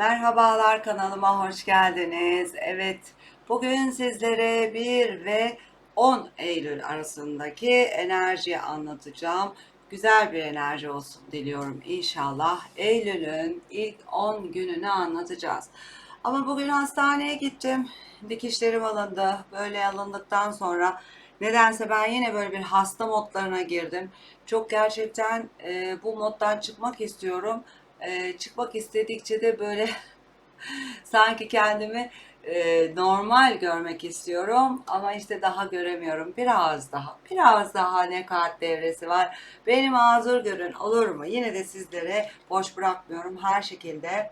Merhabalar kanalıma hoş geldiniz. Evet, bugün sizlere 1 ve 10 Eylül arasındaki enerjiyi anlatacağım. Güzel bir enerji olsun diliyorum inşallah. Eylül'ün ilk 10 gününü anlatacağız. Ama bugün hastaneye gittim. Dikişlerim alındı. Böyle alındıktan sonra nedense ben yine böyle bir hasta modlarına girdim. Çok gerçekten e, bu moddan çıkmak istiyorum e, çıkmak istedikçe de böyle sanki kendimi e, normal görmek istiyorum ama işte daha göremiyorum. Biraz daha, biraz daha ne kart devresi var. Benim mazur görün olur mu? Yine de sizlere boş bırakmıyorum her şekilde.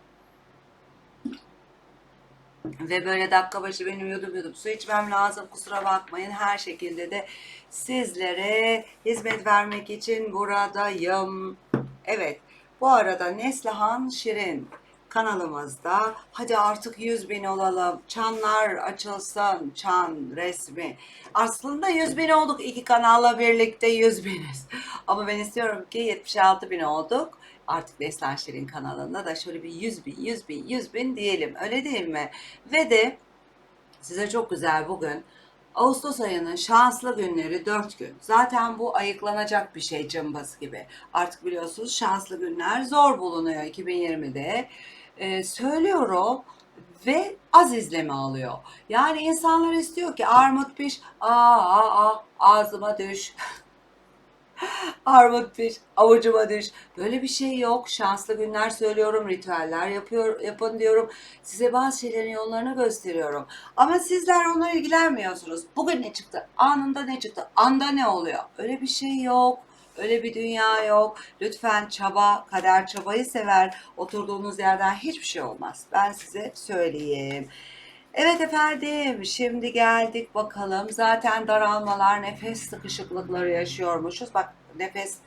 Ve böyle dakika başı benim yudum yudum su içmem lazım. Kusura bakmayın her şekilde de sizlere hizmet vermek için buradayım. Evet bu arada Neslihan Şirin kanalımızda hadi artık 100 bin olalım. Çanlar açılsın. Çan resmi. Aslında 100 bin olduk. iki kanalla birlikte 100 biniz. Ama ben istiyorum ki 76 bin olduk. Artık Neslihan Şirin kanalında da şöyle bir 100 bin, 100 bin, 100 bin diyelim. Öyle değil mi? Ve de size çok güzel bugün Ağustos ayının şanslı günleri 4 gün. Zaten bu ayıklanacak bir şey cımbız gibi. Artık biliyorsunuz şanslı günler zor bulunuyor 2020'de. Ee, söylüyorum ve az izleme alıyor. Yani insanlar istiyor ki armut piş, aa, aa, aa ağzıma düş. Armut piş, avucuma düş. Böyle bir şey yok. Şanslı günler söylüyorum, ritüeller yapıyor, yapın diyorum. Size bazı şeylerin yollarını gösteriyorum. Ama sizler onlara ilgilenmiyorsunuz. Bugün ne çıktı? Anında ne çıktı? Anda ne oluyor? Öyle bir şey yok. Öyle bir dünya yok. Lütfen çaba, kader çabayı sever. Oturduğunuz yerden hiçbir şey olmaz. Ben size söyleyeyim. Evet efendim, şimdi geldik bakalım. Zaten daralmalar, nefes sıkışıklıkları yaşıyormuşuz. Bak nefes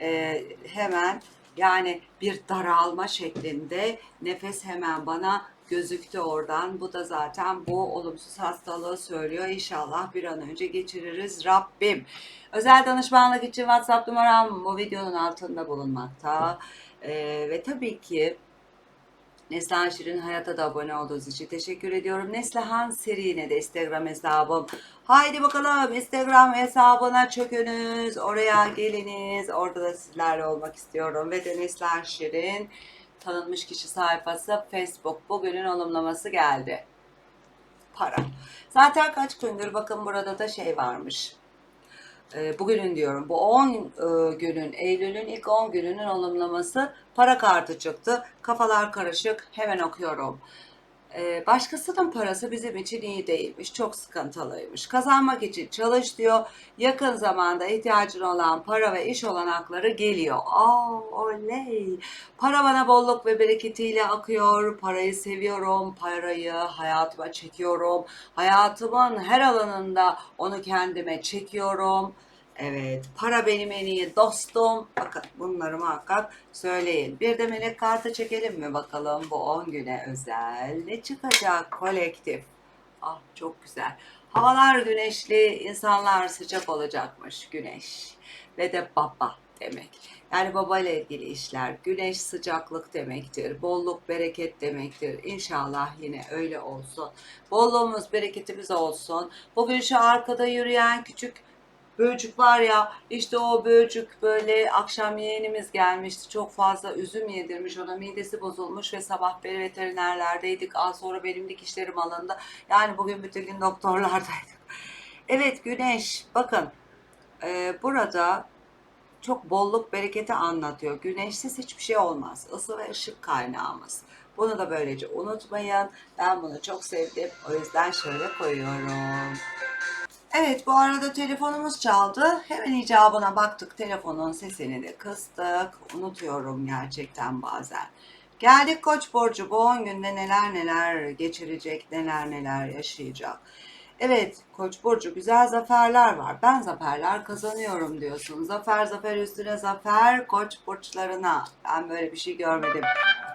e, hemen yani bir daralma şeklinde nefes hemen bana gözüktü oradan. Bu da zaten bu olumsuz hastalığı söylüyor. İnşallah bir an önce geçiririz Rabbim. Özel danışmanlık için WhatsApp numaram bu videonun altında bulunmakta. E, ve tabii ki Neslihan Şirin Hayat'a da abone olduğunuz için teşekkür ediyorum. Neslihan Seri'ne de Instagram hesabım. Haydi bakalım Instagram hesabına çökünüz. Oraya geliniz. Orada da sizlerle olmak istiyorum. Ve de Neslihan Şirin tanınmış kişi sayfası Facebook. Bugünün olumlaması geldi. Para. Zaten kaç gündür bakın burada da şey varmış bugünün diyorum bu 10 e, günün Eylül'ün ilk 10 gününün olumlaması para kartı çıktı. Kafalar karışık hemen okuyorum. E, başkasının parası bizim için iyi değilmiş. Çok sıkıntılıymış. Kazanmak için çalış diyor. Yakın zamanda ihtiyacın olan para ve iş olanakları geliyor. Aa oley. Para bana bolluk ve bereketiyle akıyor. Parayı seviyorum. Parayı hayatıma çekiyorum. Hayatımın her alanında onu kendime çekiyorum. Evet, para benim en iyi dostum. Bakın bunları muhakkak söyleyin. Bir de melek kartı çekelim mi bakalım bu 10 güne özel. Ne çıkacak kolektif? Ah çok güzel. Havalar güneşli, insanlar sıcak olacakmış güneş. Ve de baba demek. Yani baba ile ilgili işler. Güneş sıcaklık demektir. Bolluk, bereket demektir. İnşallah yine öyle olsun. Bolluğumuz, bereketimiz olsun. Bugün şu arkada yürüyen küçük Böcük var ya işte o böcük böyle akşam yeğenimiz gelmişti çok fazla üzüm yedirmiş ona midesi bozulmuş ve sabah beri veterinerlerdeydik az sonra benim dikişlerim alındı yani bugün bütün gün doktorlardaydık. Evet güneş bakın e, burada çok bolluk bereketi anlatıyor. Güneşsiz hiçbir şey olmaz. Isı ve ışık kaynağımız. Bunu da böylece unutmayın. Ben bunu çok sevdim. O yüzden şöyle koyuyorum. Evet bu arada telefonumuz çaldı. Hemen icabına baktık telefonun sesini de kıstık. Unutuyorum gerçekten bazen. Geldik Koç borcu bu 10 günde neler neler geçirecek, neler neler yaşayacak. Evet Koç burcu güzel zaferler var. Ben zaferler kazanıyorum diyorsun. Zafer zafer üstüne zafer Koç burçlarına. Ben böyle bir şey görmedim.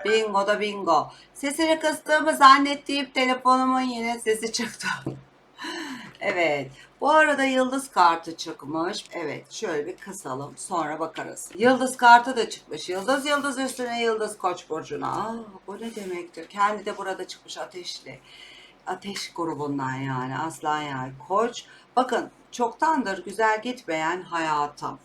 Bingo da bingo. Sesini kıstığımı zannettiğim telefonumun yine sesi çıktı. Evet. Bu arada yıldız kartı çıkmış. Evet. Şöyle bir kısalım. Sonra bakarız. Yıldız kartı da çıkmış. Yıldız yıldız üstüne yıldız koç burcuna. Aa, bu ne demektir? Kendi de burada çıkmış ateşli. Ateş grubundan yani. Aslan yani. Koç. Bakın çoktandır güzel gitmeyen hayatım.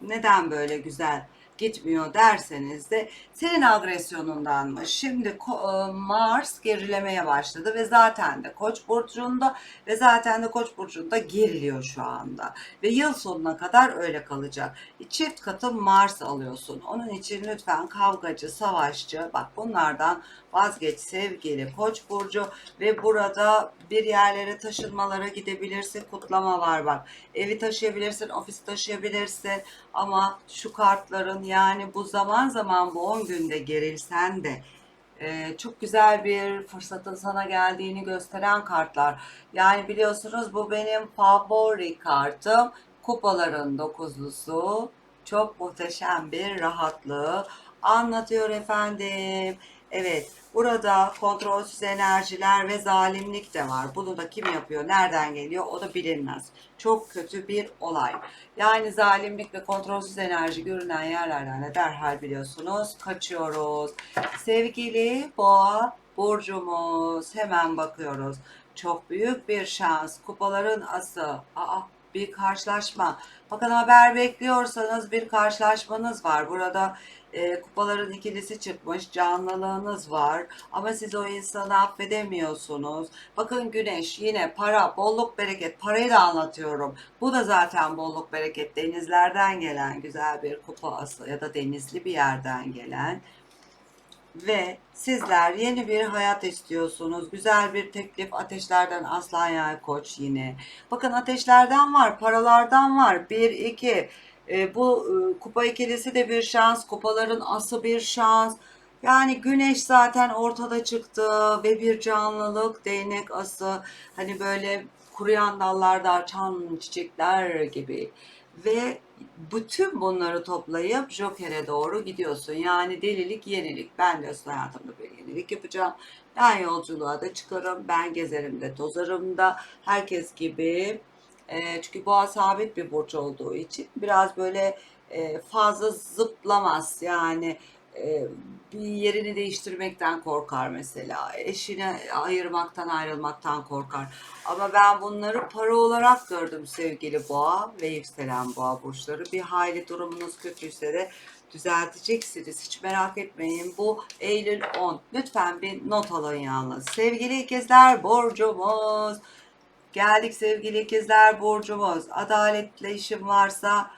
Neden böyle güzel gitmiyor derseniz de senin agresyonundanmış. Şimdi e, Mars gerilemeye başladı ve zaten de Koç burcunda ve zaten de Koç burcunda geriliyor şu anda. Ve yıl sonuna kadar öyle kalacak. Çift katı Mars alıyorsun. Onun için lütfen kavgacı, savaşçı bak bunlardan vazgeç sevgili Koç burcu ve burada bir yerlere taşınmalara gidebilirsin. Kutlama var. Evi taşıyabilirsin, ofisi taşıyabilirsin ama şu kartların yani bu zaman zaman bu 10 günde gerilsen de e, çok güzel bir fırsatın sana geldiğini gösteren kartlar. Yani biliyorsunuz bu benim favori kartım. Kupaların dokuzlusu. Çok muhteşem bir rahatlığı anlatıyor efendim. Evet, burada kontrolsüz enerjiler ve zalimlik de var. Bunu da kim yapıyor, nereden geliyor o da bilinmez. Çok kötü bir olay. Yani zalimlik ve kontrolsüz enerji görünen yerlerden de derhal biliyorsunuz kaçıyoruz. Sevgili boğa burcumuz hemen bakıyoruz. Çok büyük bir şans. Kupaların ası. Aa, bir karşılaşma. Bakın haber bekliyorsanız bir karşılaşmanız var. Burada e, kupaların ikilisi çıkmış. Canlılığınız var. Ama siz o insanı affedemiyorsunuz. Bakın güneş yine para, bolluk, bereket. Parayı da anlatıyorum. Bu da zaten bolluk, bereket. Denizlerden gelen güzel bir kupa ya da denizli bir yerden gelen ve sizler yeni bir hayat istiyorsunuz. Güzel bir teklif ateşlerden aslan yay koç yine. Bakın ateşlerden var, paralardan var. Bir, iki. E, bu e, kupa ikilisi de bir şans. Kupaların ası bir şans. Yani güneş zaten ortada çıktı ve bir canlılık, değnek ası. Hani böyle kuruyan dallarda açan çiçekler gibi. Ve bütün bunları toplayıp Joker'e doğru gidiyorsun. Yani delilik, yenilik. Ben aslında hayatımda bir yenilik yapacağım. Ben yolculuğa da çıkarım. Ben gezerim de tozarım da. Herkes gibi. E, çünkü boğa sabit bir burç olduğu için biraz böyle e, fazla zıplamaz. Yani e, bir yerini değiştirmekten korkar mesela. Eşini ayırmaktan ayrılmaktan korkar. Ama ben bunları para olarak gördüm sevgili boğa ve yükselen boğa burçları. Bir hayli durumunuz kötüyse de düzelteceksiniz. Hiç merak etmeyin. Bu Eylül 10. Lütfen bir not alın yalnız. Sevgili ikizler borcumuz. Geldik sevgili ikizler burcumuz. Adaletle işim varsa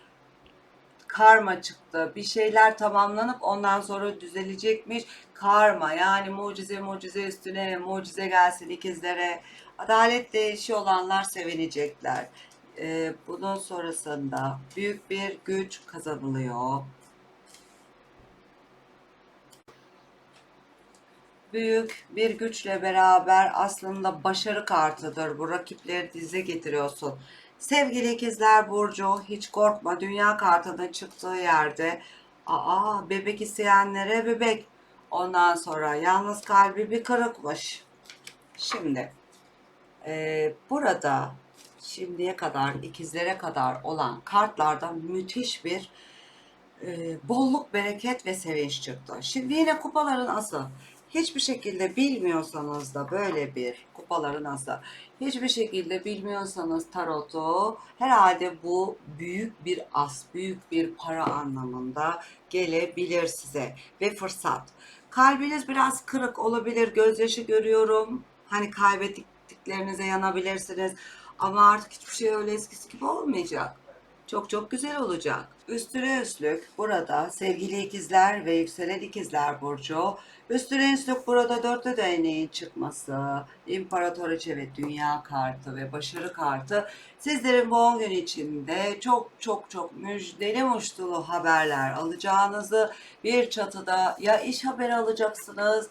karma çıktı. Bir şeyler tamamlanıp ondan sonra düzelecekmiş. Karma yani mucize mucize üstüne mucize gelsin ikizlere. Adaletle işi olanlar sevinecekler. Ee, bunun sonrasında büyük bir güç kazanılıyor. Büyük bir güçle beraber aslında başarı kartıdır. Bu rakipleri dize getiriyorsun. Sevgili ikizler Burcu hiç korkma dünya kartının çıktığı yerde aa bebek isteyenlere bebek ondan sonra yalnız kalbi bir kırıkmış. Şimdi e, burada şimdiye kadar ikizlere kadar olan kartlarda müthiş bir e, bolluk, bereket ve sevinç çıktı. Şimdi yine kupaların asıl hiçbir şekilde bilmiyorsanız da böyle bir kupaların aslı hiçbir şekilde bilmiyorsanız tarotu herhalde bu büyük bir as, büyük bir para anlamında gelebilir size ve fırsat. Kalbiniz biraz kırık olabilir, gözyaşı görüyorum. Hani kaybettiklerinize yanabilirsiniz ama artık hiçbir şey öyle eskisi gibi olmayacak. Çok çok güzel olacak. Üstüne üstlük burada sevgili ikizler ve yükselen ikizler burcu. Üstüne üstlük burada dörtlü değneğin çıkması, imparatoriçe ve dünya kartı ve başarı kartı sizlerin bu 10 gün içinde çok çok çok müjdeli muştulu haberler alacağınızı bir çatıda ya iş haberi alacaksınız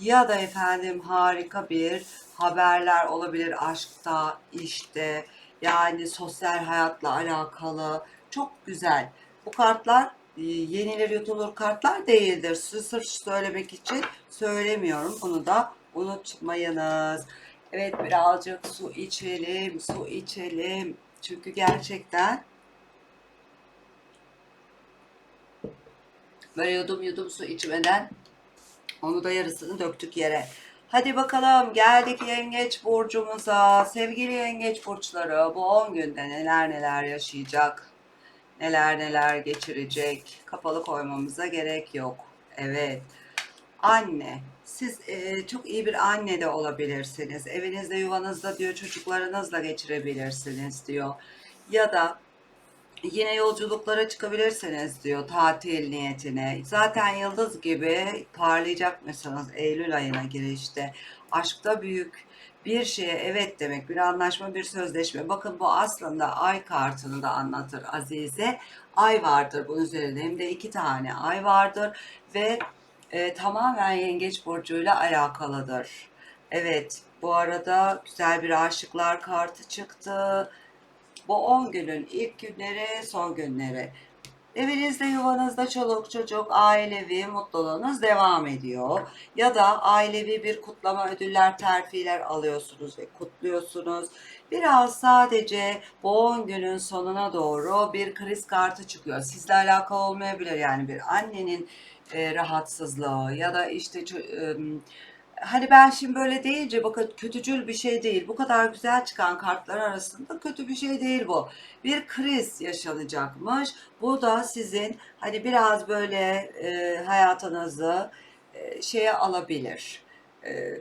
ya da efendim harika bir haberler olabilir aşkta, işte, yani sosyal hayatla alakalı çok güzel. Bu kartlar e, yenilir yutulur kartlar değildir. Sırf söylemek için söylemiyorum. Bunu da unutmayınız. Evet birazcık su içelim, su içelim. Çünkü gerçekten böyle yudum yudum su içmeden onu da yarısını döktük yere. Hadi bakalım geldik yengeç burcumuza. Sevgili yengeç burçları bu 10 günde neler neler yaşayacak. Neler neler geçirecek. Kapalı koymamıza gerek yok. Evet. Anne. Siz e, çok iyi bir anne de olabilirsiniz. Evinizde, yuvanızda diyor çocuklarınızla geçirebilirsiniz diyor. Ya da Yine yolculuklara çıkabilirsiniz diyor tatil niyetine. Zaten yıldız gibi parlayacak mısınız Eylül ayına girişte. Aşkta büyük bir şeye evet demek, bir anlaşma, bir sözleşme. Bakın bu aslında ay kartını da anlatır Azize. Ay vardır bunun üzerinde hem de iki tane ay vardır ve e, tamamen yengeç burcuyla alakalıdır. Evet bu arada güzel bir aşıklar kartı çıktı. Bu 10 günün ilk günleri, son günleri. Evinizde, yuvanızda çoluk çocuk, ailevi mutluluğunuz devam ediyor. Ya da ailevi bir kutlama, ödüller, terfiler alıyorsunuz ve kutluyorsunuz. Biraz sadece bu 10 günün sonuna doğru bir kriz kartı çıkıyor. Sizle alakalı olmayabilir yani bir annenin e, rahatsızlığı ya da işte e, Hani ben şimdi böyle deyince bakın kötücül bir şey değil. Bu kadar güzel çıkan kartlar arasında kötü bir şey değil bu. Bir kriz yaşanacakmış. Bu da sizin hani biraz böyle e, hayatınızı e, şeye alabilir. E,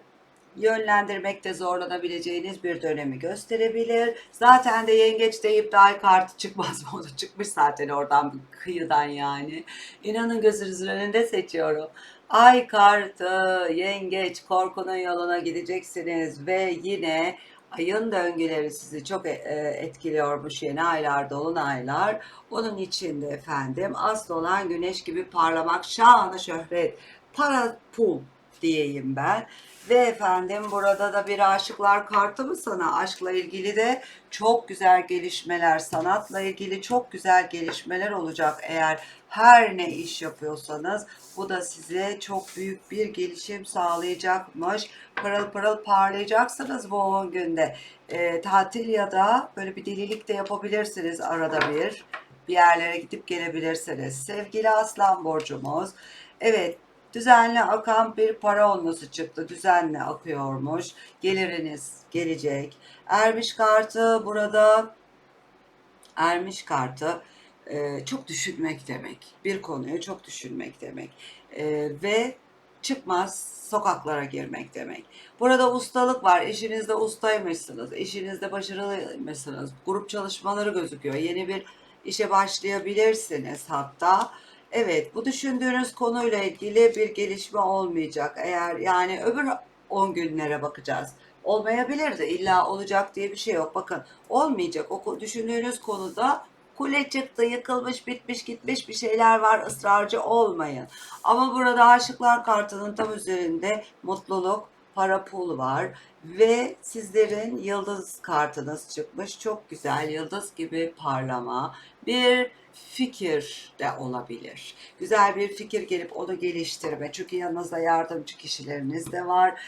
yönlendirmekte zorlanabileceğiniz bir dönemi gösterebilir. Zaten de yengeç deyip de ay kartı çıkmaz mı? O çıkmış zaten oradan bir kıyıdan yani. İnanın gözünüzün önünde seçiyorum. Ay kartı, yengeç, korkunun yoluna gideceksiniz ve yine ayın döngüleri sizi çok e, etkiliyormuş yeni aylar, dolunaylar. Onun için de efendim asıl olan güneş gibi parlamak, şanı şöhret, para, pul diyeyim ben. Ve efendim burada da bir aşıklar kartı mı sana? Aşkla ilgili de çok güzel gelişmeler, sanatla ilgili çok güzel gelişmeler olacak eğer her ne iş yapıyorsanız bu da size çok büyük bir gelişim sağlayacakmış. Pırıl pırıl parlayacaksınız bu 10 günde. E, tatil ya da böyle bir delilik de yapabilirsiniz arada bir. Bir yerlere gidip gelebilirsiniz. Sevgili Aslan Burcumuz. Evet düzenli akan bir para olması çıktı. Düzenli akıyormuş. Geliriniz gelecek. Ermiş kartı burada Ermiş kartı e, çok düşünmek demek. Bir konuyu çok düşünmek demek. E, ve çıkmaz sokaklara girmek demek. Burada ustalık var. Eşinizde ustaymışsınız. Eşinizde başarılıymışsınız. Grup çalışmaları gözüküyor. Yeni bir işe başlayabilirsiniz hatta. Evet, bu düşündüğünüz konuyla ilgili bir gelişme olmayacak. Eğer yani öbür 10 günlere bakacağız. Olmayabilir de illa olacak diye bir şey yok. Bakın olmayacak. O düşündüğünüz konuda kule çıktı, yıkılmış, bitmiş, gitmiş bir şeyler var. ısrarcı olmayın. Ama burada aşıklar kartının tam üzerinde mutluluk, para pul var ve sizlerin yıldız kartınız çıkmış. Çok güzel yıldız gibi parlama. Bir fikir de olabilir. Güzel bir fikir gelip onu geliştirme. Çünkü yanınızda yardımcı kişileriniz de var.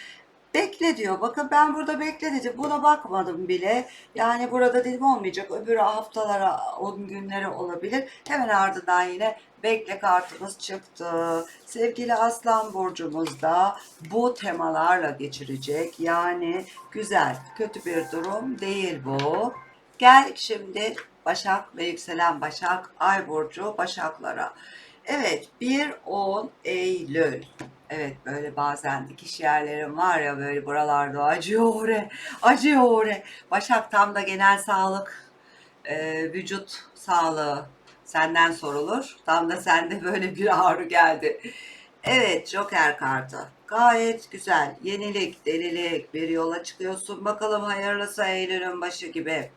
Bekle diyor. Bakın ben burada bekle dedi. Buna bakmadım bile. Yani burada dedim olmayacak. Öbürü haftalara, 10 günlere olabilir. Hemen ardından yine bekle kartımız çıktı. Sevgili Aslan Burcumuzda bu temalarla geçirecek. Yani güzel, kötü bir durum değil bu. Geldik şimdi Başak ve yükselen Başak, Ay Burcu Başaklara. Evet 1-10 Eylül. Evet böyle bazen dikiş yerlerim var ya böyle buralarda acıyor acıyor. Başak tam da genel sağlık, e, vücut sağlığı senden sorulur. Tam da sende böyle bir ağrı geldi. Evet Joker kartı. Gayet güzel. Yenilik, delilik, bir yola çıkıyorsun. Bakalım hayırlısı Eylül'ün başı gibi.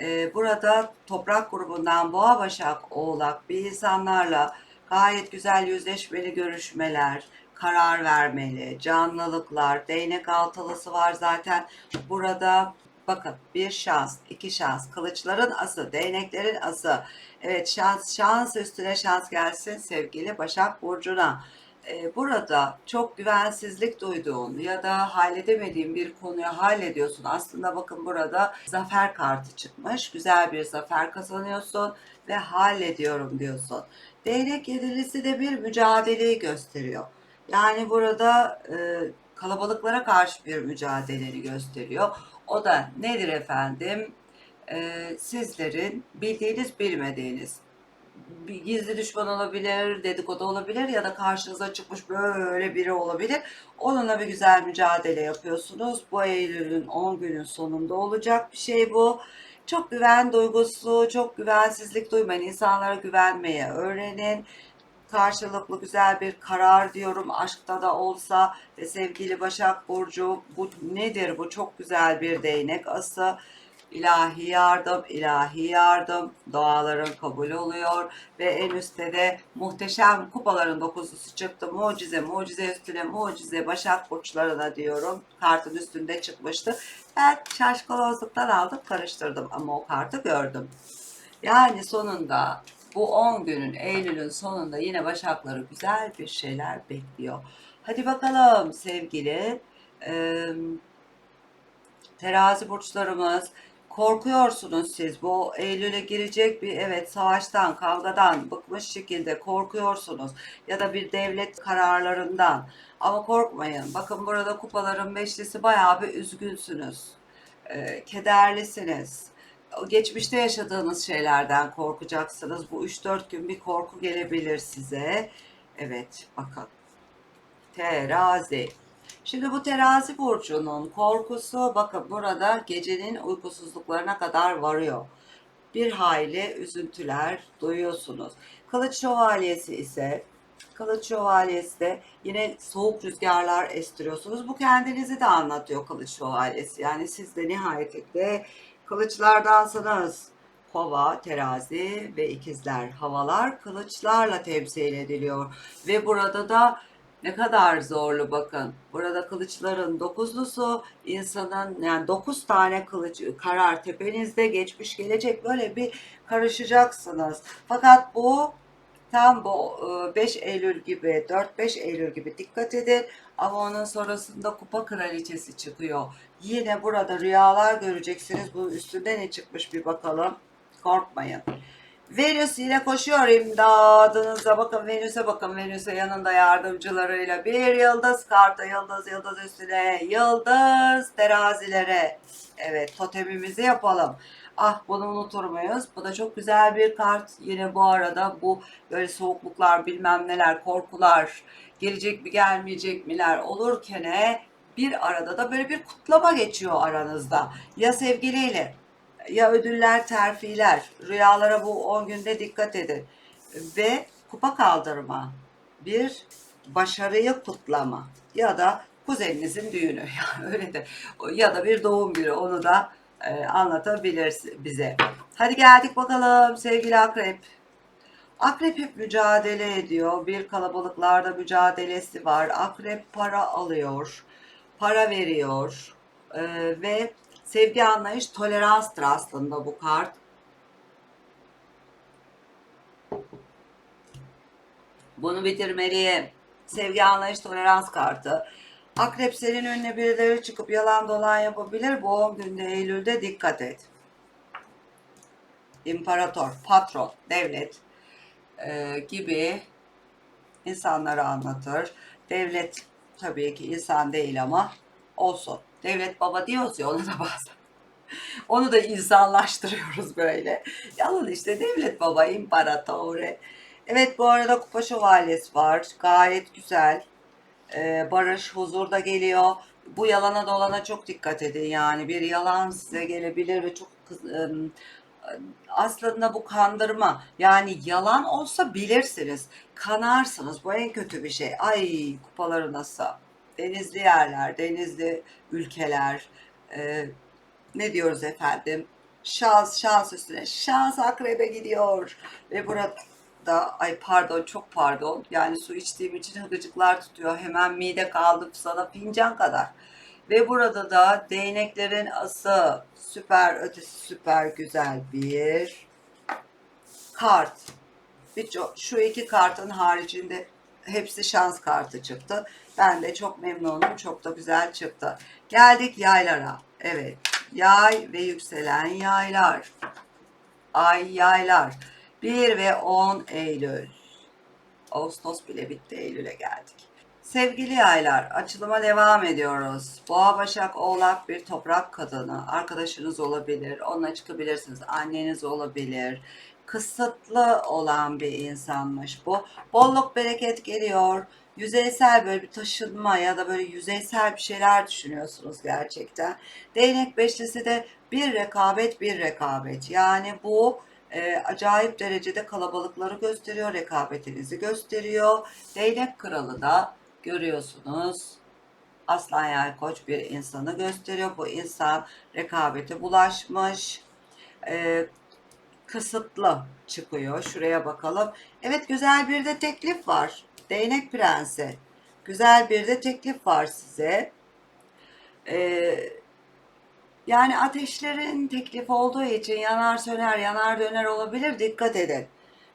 Ee, burada toprak grubundan Boğa, Başak, Oğlak bir insanlarla gayet güzel yüzleşmeli görüşmeler, karar vermeli, canlılıklar, değnek altılısı var zaten. Burada bakın bir şans, iki şans, kılıçların ası, değneklerin ası. Evet şans, şans üstüne şans gelsin sevgili Başak Burcu'na. e, burada çok güvensizlik duyduğun ya da halledemediğin bir konuyu hallediyorsun. Aslında bakın burada zafer kartı çıkmış. Güzel bir zafer kazanıyorsun ve hallediyorum diyorsun. Değnek yedilisi de bir mücadeleyi gösteriyor. Yani burada e, kalabalıklara karşı bir mücadeleni gösteriyor. O da nedir efendim? E, sizlerin bildiğiniz bilmediğiniz bir gizli düşman olabilir, dedikodu olabilir ya da karşınıza çıkmış böyle biri olabilir. Onunla bir güzel mücadele yapıyorsunuz. Bu Eylül'ün 10 günün sonunda olacak bir şey bu. Çok güven duygusu, çok güvensizlik duymayın. İnsanlara güvenmeye öğrenin. Karşılıklı güzel bir karar diyorum aşkta da olsa ve sevgili Başak Burcu bu nedir bu çok güzel bir değnek ası ilahi yardım, ilahi yardım, duaların kabul oluyor ve en üstte de muhteşem kupaların dokuzlusu çıktı. Mucize, mucize üstüne mucize Başak Burçlarına diyorum. Kartın üstünde çıkmıştı. Ben şaşkınlıktan aldım karıştırdım ama o kartı gördüm. Yani sonunda bu 10 günün Eylül'ün sonunda yine Başakları güzel bir şeyler bekliyor. Hadi bakalım sevgili e, terazi burçlarımız korkuyorsunuz siz. Bu Eylül'e girecek bir evet savaştan, kavgadan bıkmış şekilde korkuyorsunuz. Ya da bir devlet kararlarından. Ama korkmayın. Bakın burada kupaların beşlisi bayağı bir üzgünsünüz. Ee, kederlisiniz. Geçmişte yaşadığınız şeylerden korkacaksınız. Bu 3-4 gün bir korku gelebilir size. Evet bakın. Terazi. Şimdi bu terazi burcunun korkusu bakın burada gecenin uykusuzluklarına kadar varıyor. Bir hayli üzüntüler duyuyorsunuz. Kılıç şövalyesi ise Kılıç şövalyesi de yine soğuk rüzgarlar estiriyorsunuz. Bu kendinizi de anlatıyor kılıç şövalyesi. Yani siz de nihayetinde kılıçlardansınız. Kova, terazi ve ikizler havalar kılıçlarla temsil ediliyor. Ve burada da ne kadar zorlu bakın. Burada kılıçların dokuzlusu insanın yani dokuz tane kılıç karar tepenizde geçmiş gelecek böyle bir karışacaksınız. Fakat bu tam bu e, 5 Eylül gibi 4-5 Eylül gibi dikkat edin. Ama onun sonrasında kupa kraliçesi çıkıyor. Yine burada rüyalar göreceksiniz. Bunun üstünde ne çıkmış bir bakalım. Korkmayın. Venüs yine koşuyor imdadınıza. Bakın Venüs'e bakın. Venüs'e yanında yardımcılarıyla bir yıldız kartı. Yıldız yıldız üstüne yıldız terazilere. Evet totemimizi yapalım. Ah bunu unutur muyuz? Bu da çok güzel bir kart. Yine bu arada bu böyle soğukluklar bilmem neler korkular gelecek mi gelmeyecek miler olurken bir arada da böyle bir kutlama geçiyor aranızda. Ya sevgiliyle ya ödüller, terfiler, rüyalara bu 10 günde dikkat edin. Ve kupa kaldırma, bir başarıyı kutlama ya da kuzeninizin düğünü yani öyle de ya da bir doğum günü onu da e, anlatabilir bize. Hadi geldik bakalım sevgili akrep. Akrep hep mücadele ediyor. Bir kalabalıklarda mücadelesi var. Akrep para alıyor, para veriyor e, ve Sevgi anlayış toleranstır aslında bu kart. Bunu bitirmeliyim. Sevgi anlayış tolerans kartı. Akrep senin önüne birileri çıkıp yalan dolan yapabilir. Bu 10 günde Eylül'de dikkat et. İmparator, patron, devlet e, gibi insanları anlatır. Devlet tabii ki insan değil ama olsun. Devlet baba diyoruz ya ona da bazen. Onu da insanlaştırıyoruz böyle. Yalan işte devlet baba, imparatore. Evet bu arada kupa şövalyesi var. Gayet güzel. Ee, barış, huzur da geliyor. Bu yalana dolana çok dikkat edin yani. Bir yalan size gelebilir ve çok kız- aslında bu kandırma. Yani yalan olsa bilirsiniz. Kanarsınız. Bu en kötü bir şey. Ay kupaları nasıl? denizli yerler, denizli ülkeler, e, ne diyoruz efendim? Şans, şans üstüne, şans akrebe gidiyor. Ve burada, ay pardon, çok pardon. Yani su içtiğim için hıgıcıklar tutuyor. Hemen mide kaldı sana fincan kadar. Ve burada da değneklerin ası, süper ötesi süper güzel bir kart. Bir, şu iki kartın haricinde hepsi şans kartı çıktı. Ben de çok memnunum. Çok da güzel çıktı. Geldik yaylara. Evet. Yay ve yükselen yaylar. Ay yaylar. 1 ve 10 Eylül. Ağustos bile bitti. Eylül'e geldik. Sevgili yaylar, açılıma devam ediyoruz. Boğa, Başak, Oğlak bir toprak kadını. Arkadaşınız olabilir, onunla çıkabilirsiniz. Anneniz olabilir. Kısıtlı olan bir insanmış bu. Bolluk, bereket geliyor. Yüzeysel böyle bir taşınma ya da böyle yüzeysel bir şeyler düşünüyorsunuz gerçekten. Değnek beşlisi de bir rekabet bir rekabet. Yani bu e, acayip derecede kalabalıkları gösteriyor, rekabetinizi gösteriyor. Değnek kralı da görüyorsunuz. Aslan yay koç bir insanı gösteriyor. Bu insan rekabete bulaşmış. E, kısıtlı çıkıyor. Şuraya bakalım. Evet güzel bir de teklif var. Değnek prensi. Güzel bir de teklif var size. Ee, yani ateşlerin teklif olduğu için yanar söner, yanar döner olabilir. Dikkat edin.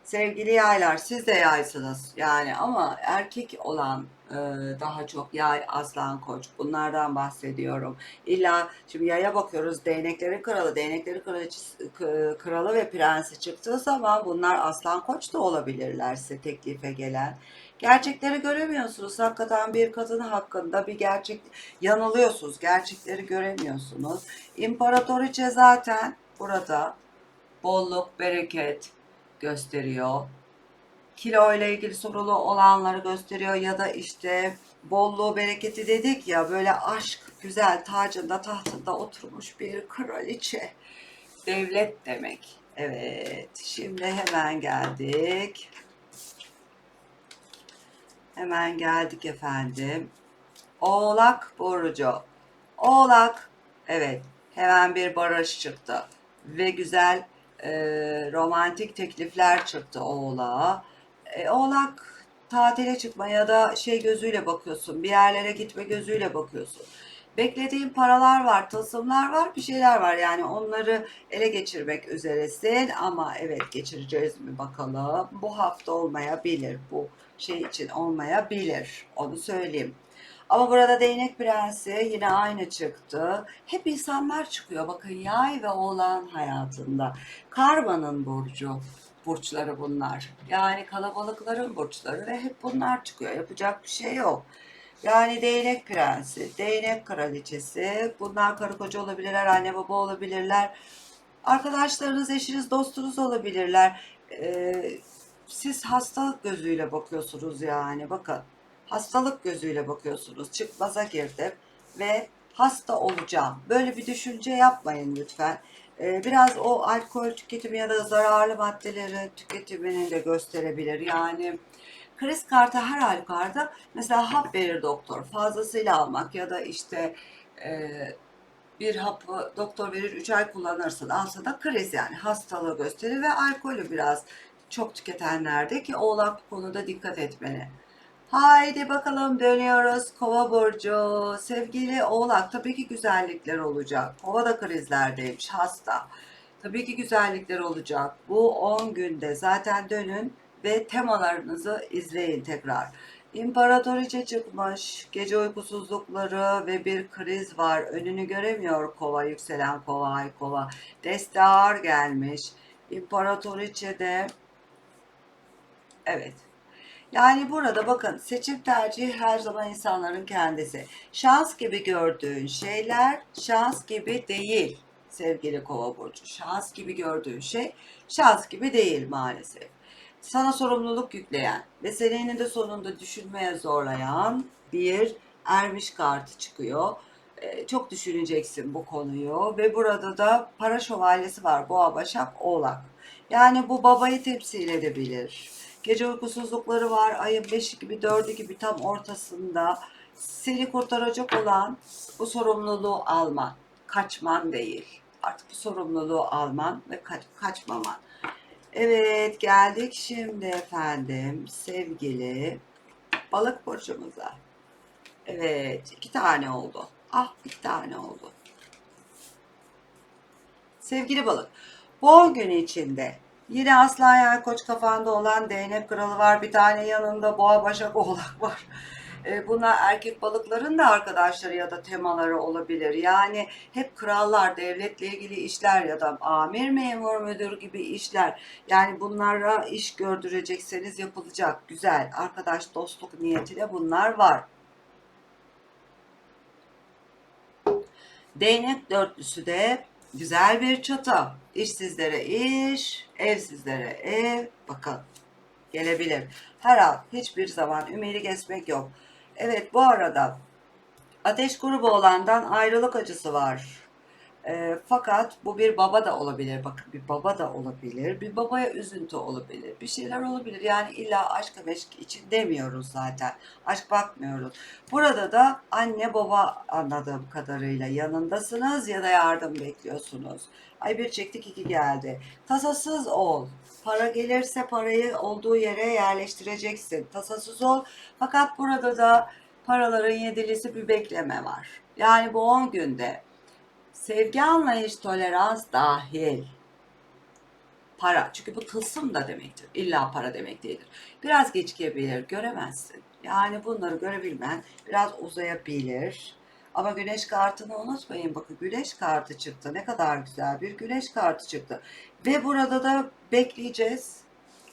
Sevgili yaylar siz de yaysınız yani ama erkek olan e, daha çok yay, aslan, koç bunlardan bahsediyorum. İlla şimdi yaya bakıyoruz değneklerin kralı, değneklerin kraliçesi- kralı ve prensi çıktığı zaman bunlar aslan koç da olabilirler size teklife gelen. Gerçekleri göremiyorsunuz. Hakikaten bir kadın hakkında bir gerçek yanılıyorsunuz. Gerçekleri göremiyorsunuz. İmparatoriçe zaten burada bolluk, bereket gösteriyor. Kilo ile ilgili sorulu olanları gösteriyor ya da işte bolluğu, bereketi dedik ya böyle aşk, güzel tacında tahtında oturmuş bir kraliçe. Devlet demek. Evet. Şimdi hemen geldik. Hemen geldik efendim. Oğlak Burcu. Oğlak. Evet. Hemen bir barış çıktı. Ve güzel e, romantik teklifler çıktı Oğlak'a. E, Oğlak tatile çıkma ya da şey gözüyle bakıyorsun. Bir yerlere gitme gözüyle bakıyorsun. Beklediğin paralar var, tılsımlar var, bir şeyler var. Yani onları ele geçirmek üzeresin ama evet geçireceğiz mi bakalım. Bu hafta olmayabilir. Bu şey için olmayabilir. Onu söyleyeyim. Ama burada değnek prensi yine aynı çıktı. Hep insanlar çıkıyor. Bakın yay ve oğlan hayatında. Karmanın burcu. Burçları bunlar. Yani kalabalıkların burçları ve hep bunlar çıkıyor. Yapacak bir şey yok. Yani değnek prensi, değnek kraliçesi. Bunlar karı koca olabilirler, anne baba olabilirler. Arkadaşlarınız, eşiniz, dostunuz olabilirler. Ee, siz hastalık gözüyle bakıyorsunuz yani. Bakın hastalık gözüyle bakıyorsunuz. Çıkmaza girdim ve hasta olacağım. Böyle bir düşünce yapmayın lütfen. Ee, biraz o alkol tüketimi ya da zararlı maddelerin tüketimini de gösterebilir. Yani kriz kartı her halükarda mesela hap verir doktor. Fazlasıyla almak ya da işte e, bir hapı doktor verir 3 ay kullanırsın. Alsa da kriz yani hastalığı gösterir ve alkolü biraz çok tüketenlerde ki oğlak bu konuda dikkat etmeli. Haydi bakalım dönüyoruz Kova burcu. Sevgili Oğlak tabii ki güzellikler olacak. Kova da krizlerdeymiş hasta. Tabii ki güzellikler olacak. Bu 10 günde zaten dönün ve temalarınızı izleyin tekrar. İmparatoriçe çıkmış, gece uykusuzlukları ve bir kriz var. Önünü göremiyor kova, yükselen kova, ay kova. Deste ağır gelmiş. İmparatoriçe de evet yani burada bakın seçim tercihi her zaman insanların kendisi. Şans gibi gördüğün şeyler şans gibi değil sevgili kova burcu. Şans gibi gördüğün şey şans gibi değil maalesef. Sana sorumluluk yükleyen ve seni eninde sonunda düşünmeye zorlayan bir ermiş kartı çıkıyor. Ee, çok düşüneceksin bu konuyu ve burada da para şövalyesi var. Boğa, Başak, Oğlak. Yani bu babayı temsil edebilir. Gece uykusuzlukları var. Ayın 5'i gibi 4'ü gibi tam ortasında. Seni kurtaracak olan bu sorumluluğu alman. Kaçman değil. Artık bu sorumluluğu alman ve kaç, kaçmaman. Evet geldik şimdi efendim sevgili balık burcumuza. Evet iki tane oldu. Ah iki tane oldu. Sevgili balık 10 gün içinde Yine aslan yay koç kafanda olan değnek kralı var. Bir tane yanında boğa başak oğlak var. E, Bunlar erkek balıkların da arkadaşları ya da temaları olabilir. Yani hep krallar, devletle ilgili işler ya da amir, memur, müdür gibi işler. Yani bunlara iş gördürecekseniz yapılacak. Güzel. Arkadaş dostluk niyetiyle bunlar var. Değnek dörtlüsü de güzel bir çatı. İşsizlere iş, evsizlere ev. Bakın gelebilir. Her hiçbir zaman ümidi kesmek yok. Evet bu arada ateş grubu olandan ayrılık acısı var. E, fakat bu bir baba da olabilir. Bakın bir baba da olabilir. Bir babaya üzüntü olabilir. Bir şeyler olabilir. Yani illa aşk meşk için demiyoruz zaten. Aşk bakmıyoruz. Burada da anne baba anladığım kadarıyla yanındasınız ya da yardım bekliyorsunuz. Ay bir çektik iki geldi. Tasasız ol. Para gelirse parayı olduğu yere yerleştireceksin. Tasasız ol. Fakat burada da paraların yedilisi bir bekleme var. Yani bu 10 günde sevgi, anlayış, tolerans dahil para. Çünkü bu tılsım da demektir. İlla para demek değildir. Biraz gecikebilir, göremezsin. Yani bunları görebilmen biraz uzayabilir. Ama güneş kartını unutmayın. Bakın güneş kartı çıktı. Ne kadar güzel bir güneş kartı çıktı. Ve burada da bekleyeceğiz.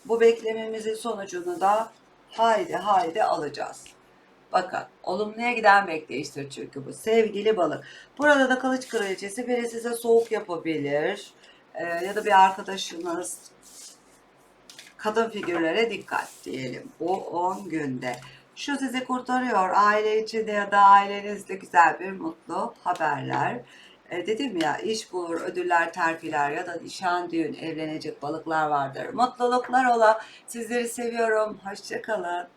Bu beklememizin sonucunu da haydi haydi alacağız. Bakın olumluya giden bekleyiştir çünkü bu. Sevgili balık. Burada da kılıç kraliçesi biri size soğuk yapabilir. Ee, ya da bir arkadaşınız kadın figürlere dikkat diyelim. Bu 10 günde. Şu sizi kurtarıyor. Aile içinde ya da ailenizde güzel bir mutlu haberler. E, dedim ya iş bulur, ödüller, terfiler ya da nişan, düğün, evlenecek balıklar vardır. Mutluluklar ola. Sizleri seviyorum. Hoşçakalın.